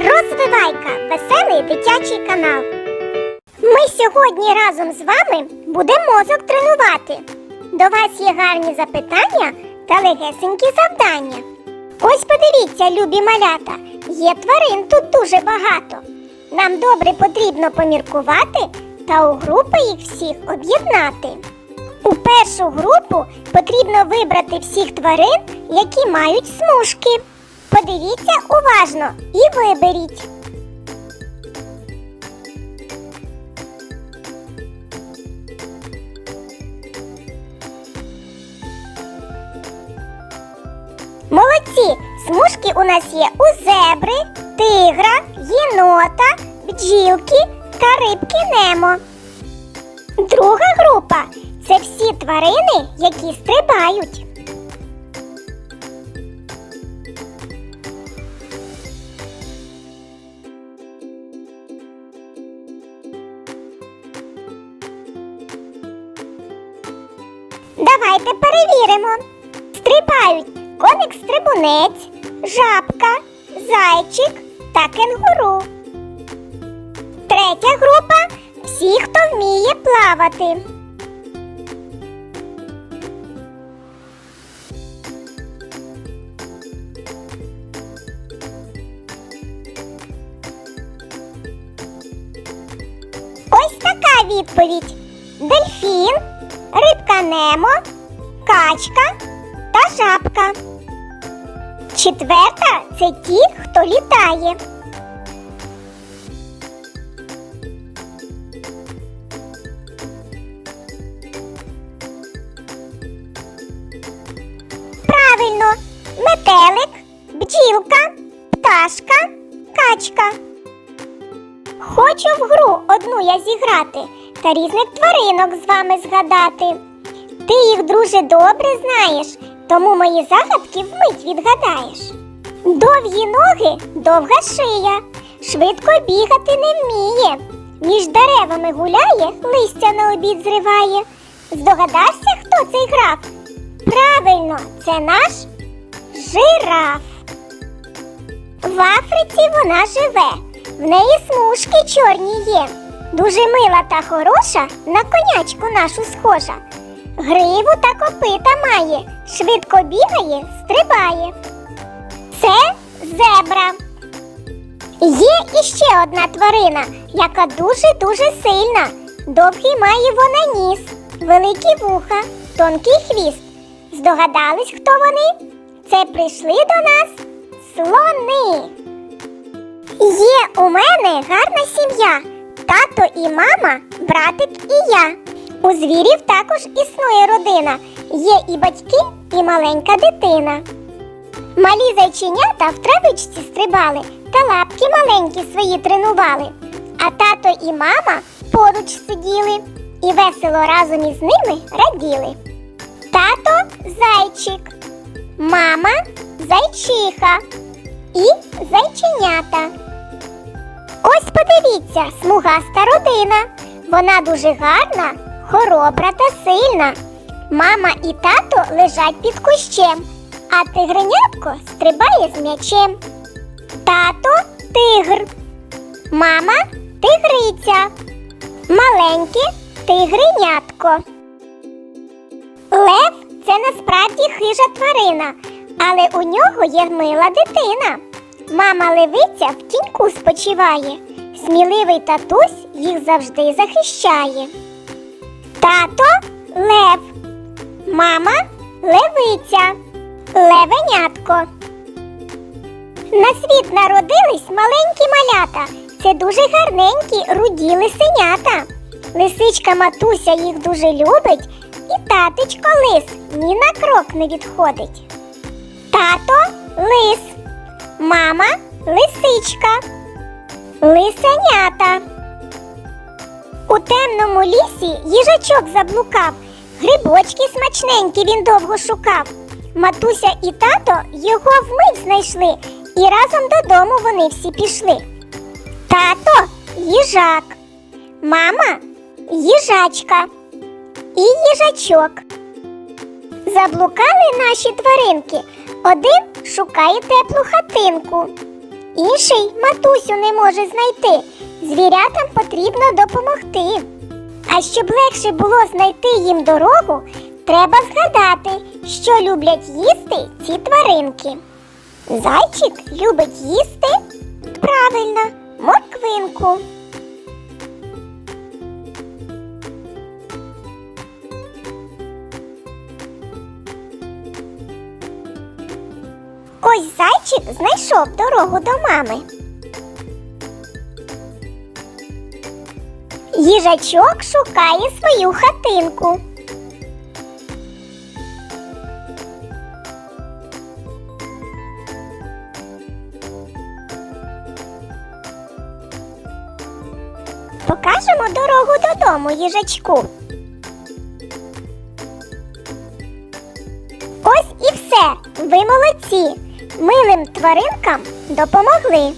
Розвивайка веселий дитячий канал. Ми сьогодні разом з вами будемо мозок тренувати. До вас є гарні запитання та легесенькі завдання. Ось подивіться, любі малята, є тварин тут дуже багато. Нам добре потрібно поміркувати та у групи їх всіх об'єднати. У першу групу потрібно вибрати всіх тварин, які мають смужки. Подивіться уважно і виберіть. Молодці! Смужки у нас є у зебри, тигра, єнота, бджілки та рибки Немо. Друга група це всі тварини, які стрибають. Давайте перевіримо. Стрибають коник-стрибунець, жабка, зайчик та кенгуру. Третя група всі, хто вміє плавати. Ось така відповідь: дельфін, рибка Немо, качка та жабка. Четверта це ті, хто літає. Правильно, метелик, бджілка, пташка, качка. Хочу в гру одну я зіграти та різних тваринок з вами згадати. Ти їх дуже добре знаєш, тому мої загадки вмить відгадаєш. Довгі ноги, довга шия, швидко бігати не вміє. Між деревами гуляє, листя на обід зриває. Здогадався, хто цей граф? Правильно, це наш жираф. В Африці вона живе, в неї смужки чорні є. Дуже мила та хороша, на конячку нашу схожа. Гриву та копита має, швидко бігає, стрибає. Це зебра. Є іще одна тварина, яка дуже-дуже сильна. Довгий має вона ніс, великі вуха, тонкий хвіст. Здогадались, хто вони? Це прийшли до нас слони. Є у мене гарна сім'я, тато і мама, братик і я. У звірів також існує родина. Є і батьки, і маленька дитина. Малі зайченята в травичці стрибали та лапки маленькі свої тренували. А тато і мама поруч сиділи і весело разом із ними раділи. Тато зайчик, мама зайчиха і зайченята. Ось подивіться, смугаста родина. Вона дуже гарна, хоробра та сильна. Мама і тато лежать під кущем, а тигренятко стрибає з м'ячем. Тато тигр, мама тигриця, маленьке тигренятко. Лев це насправді хижа тварина, але у нього є мила дитина. Мама левиця в тіньку спочиває, сміливий татусь їх завжди захищає. Тато лев, мама левиця, левенятко. На світ народились маленькі малята. Це дуже гарненькі руді лисенята. Лисичка матуся їх дуже любить, і татечко лис ні на крок не відходить. Тато лис, мама лисичка, лисенята. У темному лісі їжачок заблукав, грибочки смачненькі він довго шукав. Матуся і тато його вмить знайшли, і разом додому вони всі пішли. Тато їжак, мама їжачка і їжачок. Заблукали наші тваринки. Один шукає теплу хатинку, інший матусю не може знайти. Звірятам потрібно допомогти. А щоб легше було знайти їм дорогу, треба згадати, що люблять їсти ці тваринки. Зайчик любить їсти правильно морквинку. Ось зайчик знайшов дорогу до мами. Їжачок шукає свою хатинку. Покажемо дорогу додому їжачку. Ось і все. Ви молодці. Милим тваринкам допомогли.